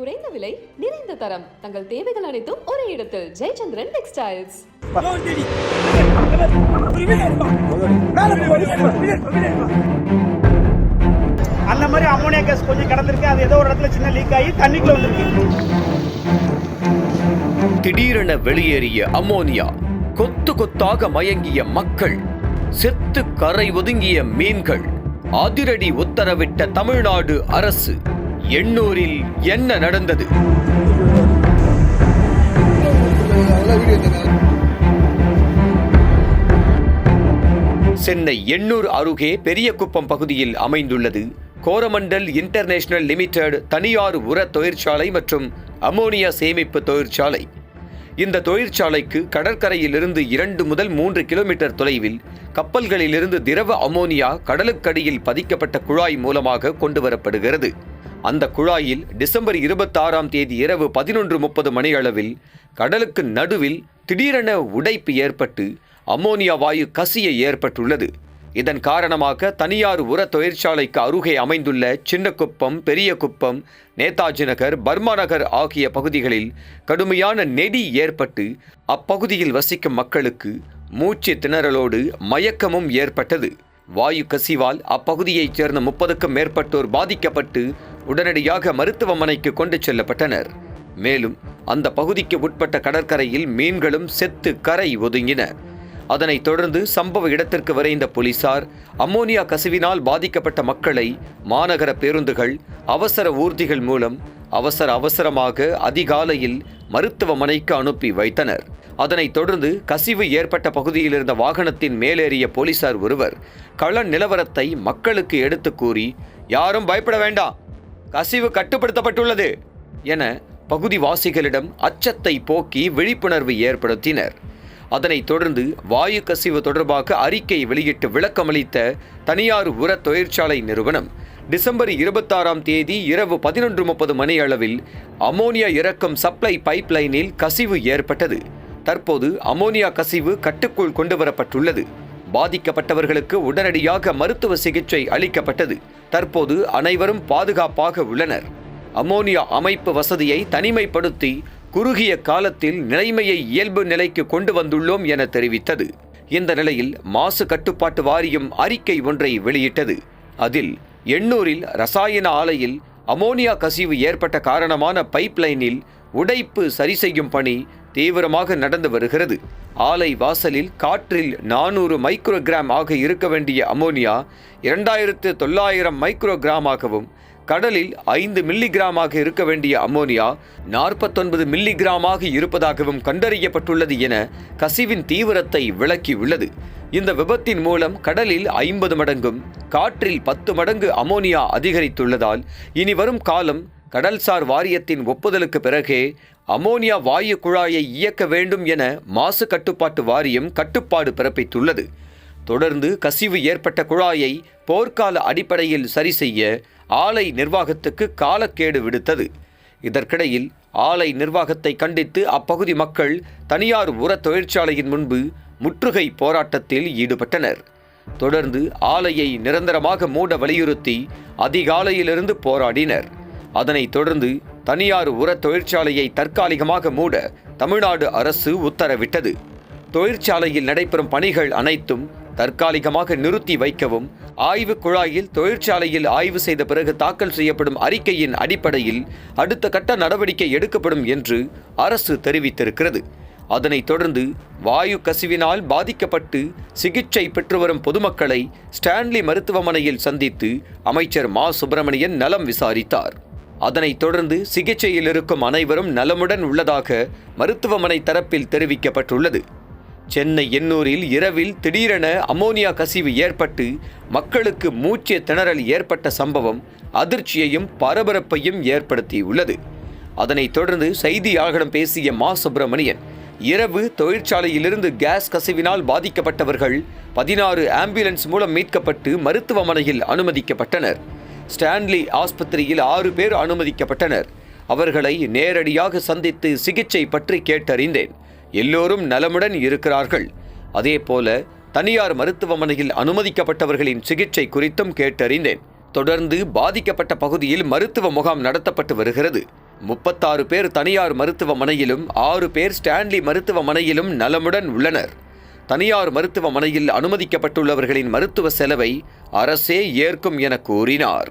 குறைந்த விலை நிறைந்த தரம். தங்கள் தேவைகள் அனைத்தும் ஒரே இடத்தில். ஜெயச்சந்திரன் டெக்ஸ்டைல்ஸ். அந்த மாதிரி அமோனியா கேஸ் கொஞ்சம் கிடந்திருக்கு. அது ஏதோ ஒரு இடத்துல சின்ன லீக் ஆகி தண்ணிக்குள்ள வந்திருக்கு. திடீரென வெளியேறிய அம்மோனியா கொத்து கொத்தாக மயங்கிய மக்கள் செத்து கரை ஒதுங்கிய மீன்கள் அதிரடி உத்தரவிட்ட தமிழ்நாடு அரசு. எண்ணூரில் என்ன நடந்தது? சென்னை எண்ணூர் அருகே பெரியகுப்பம் பகுதியில் அமைந்துள்ளது. கோரமண்டல் இன்டர்நேஷனல் லிமிடெட் தனியார் உர தொழிற்சாலை மற்றும் அமோனியா சேமிப்பு தொழிற்சாலை. இந்த தொழிற்சாலைக்கு கடற்கரையிலிருந்து இரண்டு முதல் மூன்று கிலோமீட்டர் தொலைவில் கப்பல்களிலிருந்து திரவ அமோனியா கடலுக்கடியில் பதிக்கப்பட்ட குழாய் மூலமாக கொண்டு வரப்படுகிறது அந்த குழாயில் டிசம்பர் இருபத்தாறாம் தேதி இரவு பதினொன்று முப்பது மணியளவில் கடலுக்கு நடுவில் திடீரென உடைப்பு ஏற்பட்டு அம்மோனியா வாயு கசிய ஏற்பட்டுள்ளது. இதன் காரணமாக தனியார் உர தொழிற்சாலைக்கு அருகே அமைந்துள்ள சின்னக்குப்பம் பெரியகுப்பம் நேதாஜி நகர் பர்மா நகர் ஆகிய பகுதிகளில் கடுமையான நெடி ஏற்பட்டு அப்பகுதியில் வசிக்கும் மக்களுக்கு மூச்சு திணறலோடு மயக்கமும் ஏற்பட்டது. வாயு கசிவால் அப்பகுதியைச் சேர்ந்த முப்பதுக்கும் மேற்பட்டோர் பாதிக்கப்பட்டு உடனடியாக மருத்துவமனைக்கு கொண்டு செல்லப்பட்டனர். மேலும் அந்த பகுதிக்கு உட்பட்ட கடற்கரையில் மீன்களும் செத்து கரை ஒதுங்கின. அதனைத் தொடர்ந்து சம்பவ இடத்திற்கு விரைந்த போலீசார் அம்மோனியா கசிவினால் பாதிக்கப்பட்ட மக்களை மாநகர பேருந்துகள் அவசர ஊர்திகள் மூலம் அவசர அவசரமாக அதிகாலையில் மருத்துவமனைக்கு அனுப்பி வைத்தனர். அதனைத் தொடர்ந்து கசிவு ஏற்பட்ட பகுதியில் இருந்த வாகனத்தின் மேலேறிய போலீசார் ஒருவர் கள நிலவரத்தை மக்களுக்கு எடுத்துக் கூறி யாரும் பயப்பட வேண்டாம் கசிவு கட்டுப்படுத்தப்பட்டுள்ளது என பகுதிவாசிகளிடம் அச்சத்தை போக்கி விழிப்புணர்வு ஏற்படுத்தினர். அதனைத் தொடர்ந்து வாயு கசிவு தொடர்பாக அறிக்கை வெளியிட்டு விளக்கமளித்த தனியார் உர தொழிற்சாலை நிறுவனம் டிசம்பர் இருபத்தாறாம் தேதி இரவு பதினொன்று முப்பது மணி அளவில் அமோனியா இறக்கும் சப்ளை பைப் லைனில் கசிவு ஏற்பட்டது. தற்போது அமோனியா கசிவு கட்டுக்குள் கொண்டுவரப்பட்டுள்ளது. பாதிக்கப்பட்டவர்களுக்கு உடனடியாக மருத்துவ சிகிச்சை அளிக்கப்பட்டது. தற்போது அனைவரும் பாதுகாப்பாக உள்ளனர். அமோனியா அமைப்பு வசதியை தனிமைப்படுத்தி குறுகிய காலத்தில் நிலைமையை இயல்பு நிலைக்கு கொண்டு வந்துள்ளோம் என தெரிவித்தது. இந்த நிலையில் மாசு கட்டுப்பாட்டு வாரியம் அறிக்கை ஒன்றை வெளியிட்டது. அதில் எண்ணூரில் ரசாயன ஆலையில் அமோனியா கசிவு ஏற்பட்ட காரணமான பைப்லைனில் உடைப்பு சரி செய்யும் பணி தீவிரமாக நடந்து வருகிறது. ஆலை வாசலில் காற்றில் நானூறு மைக்ரோகிராம் ஆக இருக்க வேண்டிய அமோனியா இரண்டாயிரத்து தொள்ளாயிரம் மைக்ரோகிராமாகவும் கடலில் ஐந்து மில்லிகிராமாக இருக்க வேண்டிய அமோனியா நாற்பத்தொன்பது மில்லிகிராமாக இருப்பதாகவும் கண்டறியப்பட்டுள்ளது என கசிவின் தீவிரத்தை விளக்கியுள்ளது. இந்த விபத்தின் மூலம் கடலில் ஐம்பது மடங்கும் காற்றில் பத்து மடங்கு அமோனியா அதிகரித்துள்ளதால் இனி வரும் காலம் கடல்சார் வாரியத்தின் ஒப்புதலுக்கு பிறகே அமோனியா வாயு குழாயை இயக்க வேண்டும் என மாசு கட்டுப்பாட்டு வாரியம் கட்டுப்பாடு பிறப்பித்துள்ளது. தொடர்ந்து கசிவு ஏற்பட்ட குழாயை போர்க்கால அடிப்படையில் சரி செய்ய ஆலை நிர்வாகத்துக்கு காலக்கேடு விடுத்தது. இதற்கிடையில் ஆலை நிர்வாகத்தை கண்டித்து அப்பகுதி மக்கள் தனியார் உர தொழிற்சாலையின் முன்பு முற்றுகை போராட்டத்தில் ஈடுபட்டனர். தொடர்ந்து ஆலையை நிரந்தரமாக மூட வலியுறுத்தி அதிகாலையிலிருந்து போராடினர். அதனைத் தொடர்ந்து தனியார் உர தொழிற்சாலையை தற்காலிகமாக மூட தமிழ்நாடு அரசு உத்தரவிட்டது. தொழிற்சாலையில் நடைபெறும் பணிகள் அனைத்தும் தற்காலிகமாக நிறுத்தி வைக்கவும் ஆய்வு குழாயில் தொழிற்சாலையில் ஆய்வு செய்த பிறகு தாக்கல் செய்யப்படும் அறிக்கையின் அடிப்படையில் அடுத்த கட்ட நடவடிக்கை எடுக்கப்படும் என்று அரசு தெரிவித்திருக்கிறது. அதனைத் தொடர்ந்து வாயு கசிவினால் பாதிக்கப்பட்டு சிகிச்சை பெற்று வரும் பொதுமக்களை ஸ்டான்லி மருத்துவமனையில் சந்தித்து அமைச்சர் மா. சுப்பிரமணியன் நலம் விசாரித்தார். அதனைத் தொடர்ந்து சிகிச்சையில் இருக்கும் அனைவரும் நலமுடன் உள்ளதாக மருத்துவமனை தரப்பில் தெரிவிக்கப்பட்டுள்ளது. சென்னை எண்ணூரில் இரவில் திடீரென அமோனியா கசிவு ஏற்பட்டு மக்களுக்கு மூச்சு திணறல் ஏற்பட்ட சம்பவம் அதிர்ச்சியையும் பரபரப்பையும் ஏற்படுத்தியுள்ளது. அதனைத் தொடர்ந்து செய்தியாளர்களிடம் பேசிய மா. சுப்பிரமணியன் இரவு தொழிற்சாலையிலிருந்து கேஸ் கசிவினால் பாதிக்கப்பட்டவர்கள் பதினாறு ஆம்புலன்ஸ் மூலம் மீட்கப்பட்டு மருத்துவமனையில் அனுமதிக்கப்பட்டனர். ஸ்டான்லி ஆஸ்பத்திரியில் ஆறு பேர் அனுமதிக்கப்பட்டனர். அவர்களை நேரடியாக சந்தித்து சிகிச்சை பற்றி கேட்டறிந்தேன். எல்லோரும் நலமுடன் இருக்கிறார்கள். அதேபோல தனியார் மருத்துவமனையில் அனுமதிக்கப்பட்டவர்களின் சிகிச்சை குறித்தும் கேட்டறிந்தேன். தொடர்ந்து பாதிக்கப்பட்ட பகுதியில் மருத்துவ முகாம் நடத்தப்பட்டு வருகிறது. முப்பத்தாறு பேர் தனியார் மருத்துவமனையிலும் ஆறு பேர் ஸ்டான்லி மருத்துவமனையிலும் நலமுடன் உள்ளனர். தனியார் மருத்துவமனையில் அனுமதிக்கப்பட்டுள்ளவர்களின் மருத்துவ செலவை அரசே ஏற்கும் என கூறினார்.